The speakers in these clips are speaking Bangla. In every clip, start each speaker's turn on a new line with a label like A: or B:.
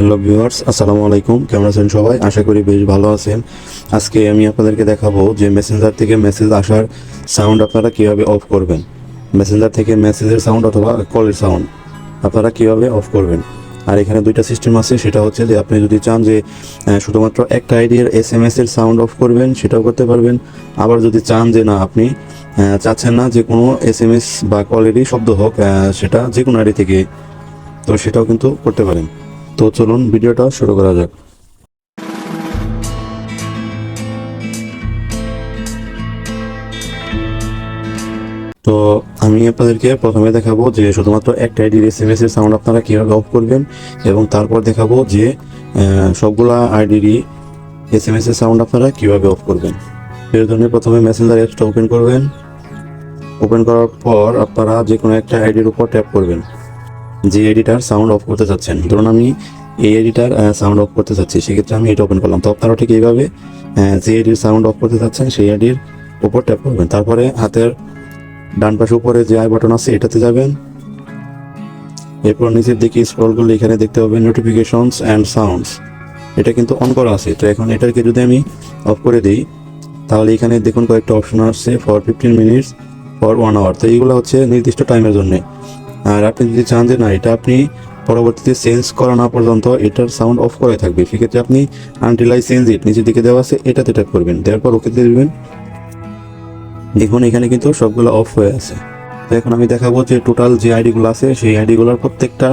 A: হ্যালো ভিউয়ার্স, আসসালামু আলাইকুম। কেমন আছেন সবাই? আশা করি বেশ ভালো আছেন। আজকে আমি আপনাদেরকে দেখাবো যে মেসেঞ্জার থেকে মেসেজ আসার সাউন্ড আপনারা কীভাবে অফ করবেন। মেসেঞ্জার থেকে মেসেজের সাউন্ড অথবা কলের সাউন্ড আপনারা কীভাবে অফ করবেন। আর এখানে দুইটা সিস্টেম আছে, সেটা হচ্ছে যে আপনি যদি চান যে শুধুমাত্র একটা আইডির এস এম এস এর সাউন্ড অফ করবেন, সেটাও করতে পারবেন। আবার যদি চান যে না, আপনি চাচ্ছেন না যে কোনো এস এম এস বা কলেরই শব্দ হোক সেটা যে কোনো আইডি থেকে, তো সেটাও কিন্তু করতে পারেন। তো চলুন ভিডিওটা শুরু করা যাক। তো আমি আপনাদেরকে প্রথমে দেখাবো যে শুধুমাত্র একটা আইডির এস এর সাউন্ড আপনারা কীভাবে অফ করবেন এবং তারপর দেখাবো যে সবগুলা আইডিরই এস এম এস এর সাউন্ড আপনারা কীভাবে অফ করবেন। এর জন্য প্রথমে মেসেঞ্জার অ্যাপসটা ওপেন করবেন। ওপেন করার পর আপনারা যে কোনো একটা আইডির উপর ট্যাপ করবেন। যে এডিটার সাউন্ড অফ করতে চাচ্ছেন। ধরুন আমি এই এডিটার সাউন্ড অফ করতে চাচ্ছি, সেক্ষেত্রে আমি এটা ওপেন করলাম। তো আপনারা ঠিক এইভাবে যে এডির সাউন্ড অফ করতে চাচ্ছেন, সেই এডির উপর ট্যাপ করবেন। তারপরে হাতের ডান পাশে উপরে যে আই বাটন আছে, এটাতে যাবেন। এরপর নিচের দিকে স্ক্রল করলে এখানে দেখতে পাবেন নোটিফিকেশনস অ্যান্ড সাউন্ডস এটা কিন্তু অন করা আছে। তো এখন এটাকে যদি আমি অফ করে দিই, তাহলে এখানে দেখুন কয়েকটা অপশন আসছে for fifteen minutes for one hour তো এইগুলো হচ্ছে নির্দিষ্ট টাইমের জন্য। আর আপনি যদি চান যে না, এটা আপনি পরবর্তীতে চেঞ্জ করা না পর্যন্ত এটার সাউন্ড অফ করে থাকবে। সেক্ষেত্রে আপনি আনটিল আই চেঞ্জ ইট নিচের দিকে দেওয়া আছে, এটাতে ট্যাপ করবেন। দেওয়ার পর ওকে দিয়ে দিবেন। দেখুন, এখানে কিন্তু সবগুলো অফ হয়ে আছে। তো এখন আমি দেখাবো যে টোটাল যে আইডিগুলো আছে, সেই আইডিগুলোর প্রত্যেকটা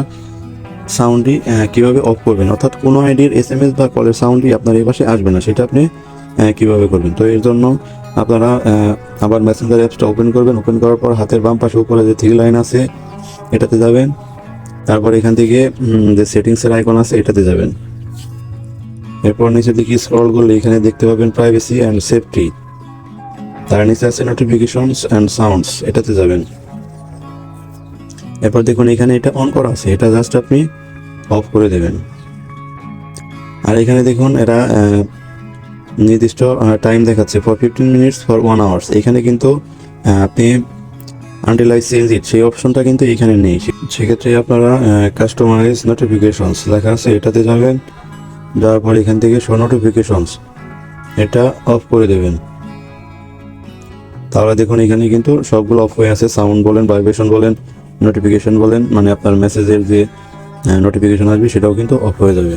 A: সাউন্ডই কীভাবে অফ করবেন। অর্থাৎ কোনো আইডির এস এম এস বা কলের সাউন্ডই আপনার এই পাশে আসবে না। সেটা আপনি কীভাবে করবেন। তো এর জন্য আপনারা আবার মেসেঞ্জার অ্যাপসটা ওপেন করবেন। ওপেন করার পর হাতের বাম পাশে উপরে যে থ্রি লাইন আছে এটাতে যাবেন। তারপর এখান থেকে যে সেটিংসের আইকন আছে, এটাতে যাবেন। এরপর নিচে দিকে স্ক্রল করলে এখানে দেখতে পাবেন প্রাইভেসি অ্যান্ড সেফটি তার নিচে আছে নোটিফিকেশনস অ্যান্ড সাউন্ডস এটাতে যাবেন। এরপর দেখুন, এখানে এটা অন করা আছে, এটা জাস্ট আপনি অফ করে দেবেন। আর এখানে দেখুন, এরা নির্দিষ্ট টাইম দেখাচ্ছে for fifteen minutes for one hours এখানে কিন্তু আপনি আনটিল আই চেঞ্জ ইট সেই অপশনটা কিন্তু এখানে নেই। সেক্ষেত্রে আপনারা কাস্টমাইজ নোটিফিকেশনস লেখা আছে, এটাতে যাবেন, যাওয়ার পর এখান থেকে শো নোটিফিকেশনস এটা অফ করে দেবেন। তাহলে দেখুন, এখানে কিন্তু সবগুলো অফ হয়ে আছে সাউন্ড বলেন ভাইব্রেশন বলেন নোটিফিকেশন বলেন মানে আপনার মেসেজের যে নোটিফিকেশন আসবে, সেটাও কিন্তু অফ হয়ে যাবে।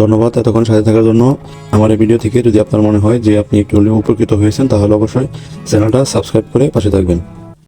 A: ধন্যবাদ এতক্ষণ সাথে থাকার জন্য। আমার এই ভিডিও থেকে যদি আপনার মনে হয় যে আপনি একটু হলেও উপকৃত হয়েছেন, তাহলে অবশ্যই চ্যানেলটা সাবস্ক্রাইব করে পাশে থাকবেন।